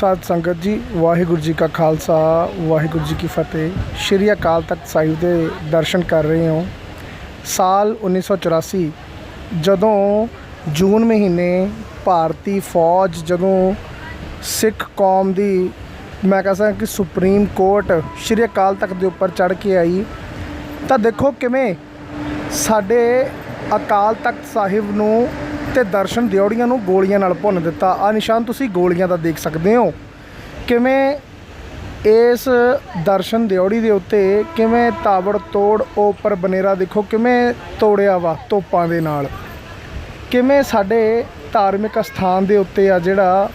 ਸਾਧ ਸੰਗਤ ਜੀ, ਵਾਹਿਗੁਰੂ ਜੀ ਕਾ ਖਾਲਸਾ, ਵਾਹਿਗੁਰੂ ਜੀ ਕੀ ਫਤਿਹ। ਸ਼੍ਰੀ ਅਕਾਲ ਤਖਤ ਸਾਹਿਬ ਦੇ ਦਰਸ਼ਨ ਕਰ ਰਹੇ ਹਾਂ। ਸਾਲ 1984 ਜਦੋਂ ਜੂਨ ਮਹੀਨੇ ਭਾਰਤੀ ਫੌਜ ਜਦੋਂ ਸਿੱਖ ਕੌਮ ਦੀ, ਮੈਂ ਕਹ ਸਕਦਾ ਕਿ ਸੁਪਰੀਮ ਕੋਰਟ ਸ਼੍ਰੀ ਅਕਾਲ ਤਖਤ ਦੇ ਉੱਪਰ ਚੜ ਕੇ ਆਈ, ਤਾਂ ਦੇਖੋ ਕਿਵੇਂ ਸਾਡੇ ਅਕਾਲ ਤਖਤ ਸਾਹਿਬ ਨੂੰ ਤੇ ਦਰਸ਼ਨ ਦਿਓੜੀਆਂ ਨੂੰ ਗੋਲੀਆਂ ਨਾਲ ਭੁੰਨ ਦਿੱਤਾ। ਆ ਨਿਸ਼ਾਨ ਤੁਸੀਂ ਗੋਲੀਆਂ ਦਾ ਦੇਖ ਸਕਦੇ ਹੋ। ਕਿਵੇਂ ਇਸ ਦਰਸ਼ਨ ਦਿਓੜੀ ਦੇ ਉੱਤੇ ਕਿਵੇਂ ਤਾਬੜ ਤੋੜ ਉਹ ਉੱਪਰ ਬਨੇਰਾ ਦੇਖੋ, ਕਿਵੇਂ ਤੋੜਿਆ ਵਾ ਤੋਪਾਂ ਦੇ ਨਾਲ। ਕਿਵੇਂ ਸਾਡੇ ਧਾਰਮਿਕ ਸਥਾਨ ਦੇ ਉੱਤੇ ਆ ਜਿਹੜਾ,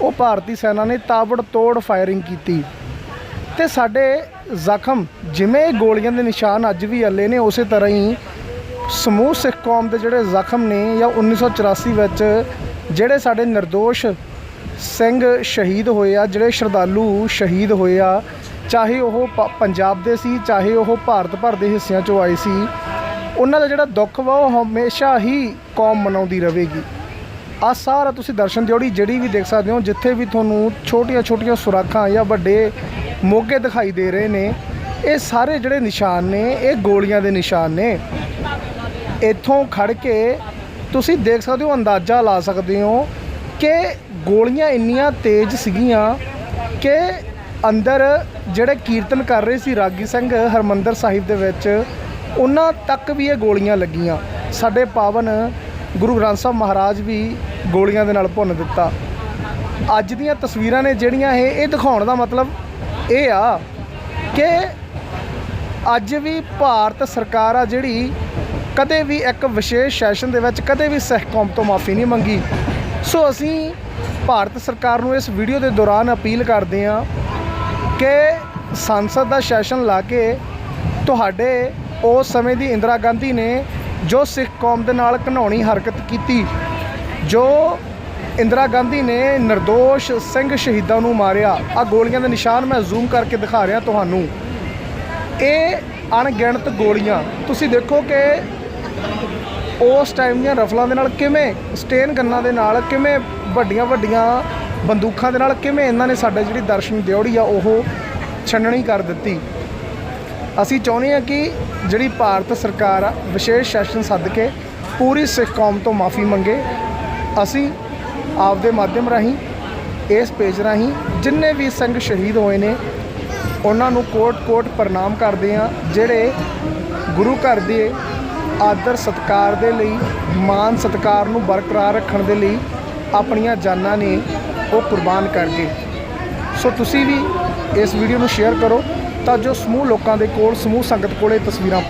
ਉਹ ਭਾਰਤੀ ਸੈਨਾ ਨੇ ਤਾਬੜ ਤੋੜ ਫਾਇਰਿੰਗ ਕੀਤੀ। ਤੇ ਸਾਡੇ ਜ਼ਖਮ ਜਿਵੇਂ ਗੋਲੀਆਂ ਦੇ ਨਿਸ਼ਾਨ ਅੱਜ ਵੀ ਅੱਲੇ ਨੇ, ਉਸੇ ਤਰ੍ਹਾਂ ਹੀ ਸਮੂਹ ਸਿੱਖ ਕੌਮ ਦੇ ਜਿਹੜੇ ਜ਼ਖਮ ਨੇ ਜਾਂ 1984 ਵਿੱਚ ਜਿਹੜੇ ਸਾਡੇ નિર્ਦੋਸ਼ ਸਿੰਘ ਸ਼ਹੀਦ ਹੋਏ ਆ, ਜਿਹੜੇ ਸ਼ਰਧਾਲੂ ਸ਼ਹੀਦ ਹੋਏ ਆ, ਚਾਹੇ ਉਹ ਪ- ਪੰਜਾਬ ਦੇ ਸੀ, ਚਾਹੇ ਉਹ ਭਾਰਤ ਭਰ ਦੇ ਹਿੱਸਿਆਂ ਚੋਂ ਆਏ ਸੀ, ਉਹਨਾਂ ਦਾ ਜਿਹੜਾ ਦੁੱਖ ਵਾ ਉਹ ਹਮੇਸ਼ਾ ਹੀ ਕੌਮ ਮਨਾਉਂਦੀ ਰਹੇਗੀ। ਆ ਸਾਰਾ ਤੁਸੀਂ ਦਰਸ਼ਨ ਦਿਓੜੀ ਜਿਹੜੀ ਵੀ ਦੇਖ ਸਕਦੇ ਹੋ, ਜਿੱਥੇ ਵੀ ਤੁਹਾਨੂੰ ਛੋਟੀਆਂ ਛੋਟੀਆਂ ਸੁਰਾਖਾਂ ਜਾਂ ਵੱਡੇ ਮੋਗੇ ਦਿਖਾਈ ਦੇ ਰਹੇ ਨੇ, ਇਹ ਸਾਰੇ ਜਿਹੜੇ ਨਿਸ਼ਾਨ ਨੇ, ਇਹ ਗੋਲੀਆਂ ਦੇ ਨਿਸ਼ਾਨ ਨੇ। ਇੱਥੋਂ ਖੜ ਕੇ ਤੁਸੀਂ ਦੇਖ ਸਕਦੇ ਹੋ, ਅੰਦਾਜ਼ਾ ਲਾ ਸਕਦੇ ਹੋ ਕਿ ਗੋਲੀਆਂ ਇੰਨੀਆਂ ਤੇਜ਼ ਸੀਗੀਆਂ ਕਿ ਅੰਦਰ ਜਿਹੜੇ ਕੀਰਤਨ ਕਰ ਰਹੇ ਸੀ ਰਾਗੀ ਸਿੰਘ ਹਰਮੰਦਰ ਸਾਹਿਬ ਦੇ ਵਿੱਚ, ਉਹਨਾਂ ਤੱਕ ਵੀ ਇਹ ਗੋਲੀਆਂ ਲੱਗੀਆਂ। ਸਾਡੇ ਪਾਵਨ ਗੁਰੂ ਗ੍ਰੰਥ ਸਾਹਿਬ ਮਹਾਰਾਜ ਵੀ ਗੋਲੀਆਂ ਦੇ ਨਾਲ ਭੁੰਨ ਦਿੱਤਾ। ਅੱਜ ਦੀਆਂ ਤਸਵੀਰਾਂ ਨੇ ਜਿਹੜੀਆਂ ਇਹ ਇਹ ਦਿਖਾਉਣ ਦਾ ਮਤਲਬ ਇਹ ਆ ਕਿ ਅੱਜ ਵੀ ਭਾਰਤ ਸਰਕਾਰ ਆ ਜਿਹੜੀ ਕਦੇ ਵੀ ਇੱਕ ਵਿਸ਼ੇਸ਼ ਸੈਸ਼ਨ ਦੇ ਵਿੱਚ ਕਦੇ ਵੀ ਸਿੱਖ ਕੌਮ ਤੋਂ ਮਾਫੀ ਨਹੀਂ ਮੰਗੀ। ਸੋ ਅਸੀਂ ਭਾਰਤ ਸਰਕਾਰ ਨੂੰ ਇਸ ਵੀਡੀਓ ਦੇ ਦੌਰਾਨ ਅਪੀਲ ਕਰਦੇ ਹਾਂ ਕਿ ਸੰਸਦ ਦਾ ਸੈਸ਼ਨ ਲਾ ਕੇ ਤੁਹਾਡੇ ਉਸ ਸਮੇਂ ਦੀ ਇੰਦਰਾ ਗਾਂਧੀ ਨੇ ਜੋ ਸਿੱਖ ਕੌਮ ਦੇ ਨਾਲ ਘਿਨਾਉਣੀ ਹਰਕਤ ਕੀਤੀ, ਜੋ ਇੰਦਰਾ ਗਾਂਧੀ ਨੇ નિર્ਦੋਸ਼ ਸਿੰਘ ਸ਼ਹੀਦਾਂ ਨੂੰ ਮਾਰਿਆ ਆ ਗੋਲੀਆਂ ਦੇ ਨਿਸ਼ਾਨ ਮੈਂ ਜ਼ੂਮ ਕਰਕੇ ਦਿਖਾ ਰਿਹਾ ਤੁਹਾਨੂੰ। ਇਹ ਅਣਗਿਣਤ ਗੋਲੀਆਂ। ਤੁਸੀਂ ਦੇਖੋ ਕਿ ਉਸ ਟਾਈਮ ਦੀਆਂ ਰਫਲਾਂ ਦੇ ਨਾਲ ਕਿਵੇਂ ਸਟੇਨ ਗੰਨਾਂ ਦੇ ਨਾਲ, ਕਿਵੇਂ ਵੱਡੀਆਂ ਵੱਡੀਆਂ ਬੰਦੂਕਾਂ ਦੇ ਨਾਲ, ਕਿਵੇਂ ਇਹਨਾਂ ਨੇ ਸਾਡੇ ਜਿਹੜੀ ਦਰਸ਼ਨ ਦਿਓੜੀ ਆ, ਉਹ ਛੰਨਣੀ ਕਰ ਦਿੱਤੀ। ਅਸੀਂ ਚਾਹੁੰਦੇ ਹਾਂ ਕਿ ਜਿਹੜੀ ਭਾਰਤ ਸਰਕਾਰ ਆ, ਵਿਸ਼ੇਸ਼ ਸੈਸ਼ਨ ਸੱਦ ਕੇ ਪੂਰੀ ਸਿੱਖ ਕੌਮ ਤੋਂ ਮਾਫੀ ਮੰਗੇ। ਅਸੀਂ ਆਪਦੇ ਮਾਧਿਅਮ ਰਾਹੀਂ, ਇਸ ਪੇਜ ਰਾਹੀਂ ਜਿੰਨੇ ਵੀ ਸਿੰਘ ਸ਼ਹੀਦ ਹੋਏ ਨੇ, ਉਹਨਾਂ ਨੂੰ ਕੋਟ-ਕੋਟ ਪ੍ਰਣਾਮ ਕਰਦੇ ਹਾਂ, ਜਿਹੜੇ ਗੁਰੂ ਘਰ ਦੇ ਆਦਰ ਸਤਕਾਰ ਦੇ ਲਈ ਮਾਨ ਸਤਕਾਰ ਨੂੰ ਬਰਕਰਾਰ ਰੱਖਣ ਦੇ ਲਈ ਆਪਣੀਆਂ ਜਾਨਾਂ ਨੇ ਉਹ ਕੁਰਬਾਨ ਕਰ ਗਏ ਸੋ ਤੁਸੀਂ ਵੀ ਇਸ ਵੀਡੀਓ ਨੂੰ ਸ਼ੇਅਰ ਕਰੋ ਤਾਂ ਜੋ ਸਮੂਹ ਲੋਕਾਂ ਦੇ ਕੋਲ, ਸਮੂਹ ਸੰਗਤ ਕੋਲੇ ਤਸਵੀਰਾਂ